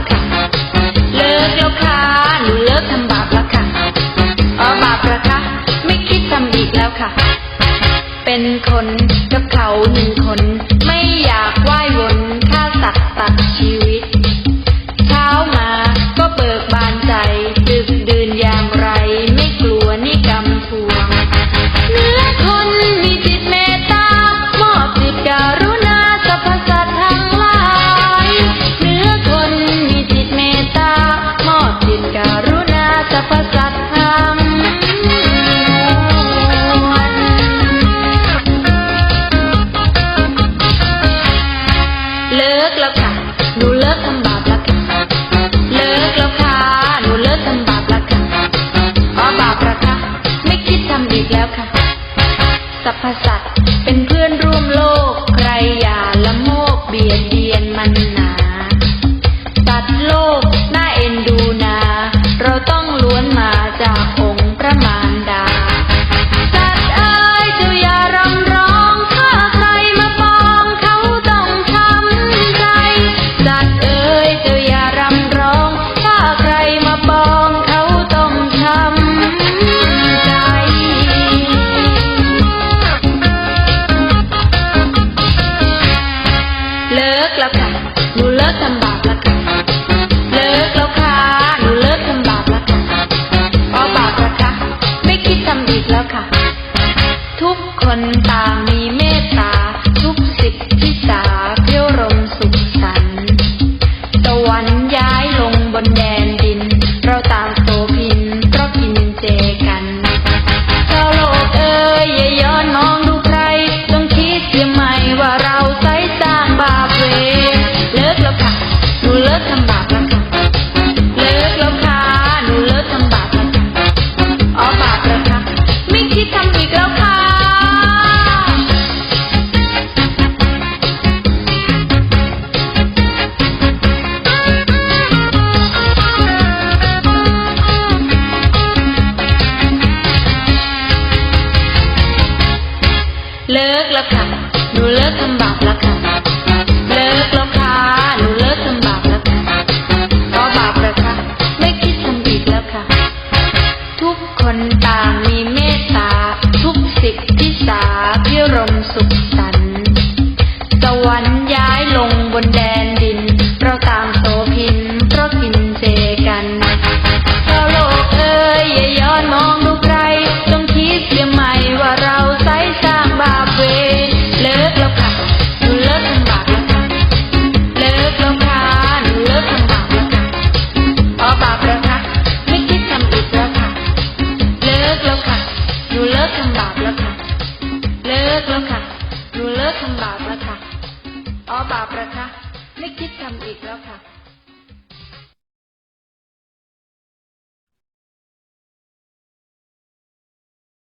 ล้วค่ะ เลิกแล้วค่ะหนูเลิกทำบาปแล้วค่ะอ๋อบาปละคะ ไม่คิดทำอีกแล้วค่ะ เป็นคนกับเขาหนึ่งคน ไม่อยากไหว้วน กแล้วค่ะ หนูเลิกทำบาปแล้วค่ะ เลิกแล้วค่ะ หนูเลิกทำบาปแล้วค่ะอ๋อบาปละค่ะ ไม่คิดทำอีกแล้วค่ะสัพพสัต คนต่างมีเมตตา ทุกสิทธิสาเพียวรมสุขสันต์สวรรค์ย้ายลงบนแดนดิน เราต่างโสพินเพราะกินเจกันชาวโลกเอ้ยอย่าย้อนมองดูใครต้องคิดเสียใหม่ว่าเราใช้สร้างบาปเวรเลิกแล้วค่ะหนูเลิกทำบาปแล้วค่ะ แล้วค่ะ หนูเลิกทำบาปแล้วค่ะ เลิกแล้วค่ะ หนูเลิกทำบาปแล้วค่ะอ๋อบาปเลยค่ะ ไม่คิดทำอีกแล้วค่ะ ทุกคนต่างมีเมตตา ทุกสิทธิสาพิรมสุขสัน กแล้วค่ะ หนูเลิกทำบาปแล้วค่ะ อ๋อบาปแล้วค่ะ ไม่คิดทำอีกแล้วค่ะ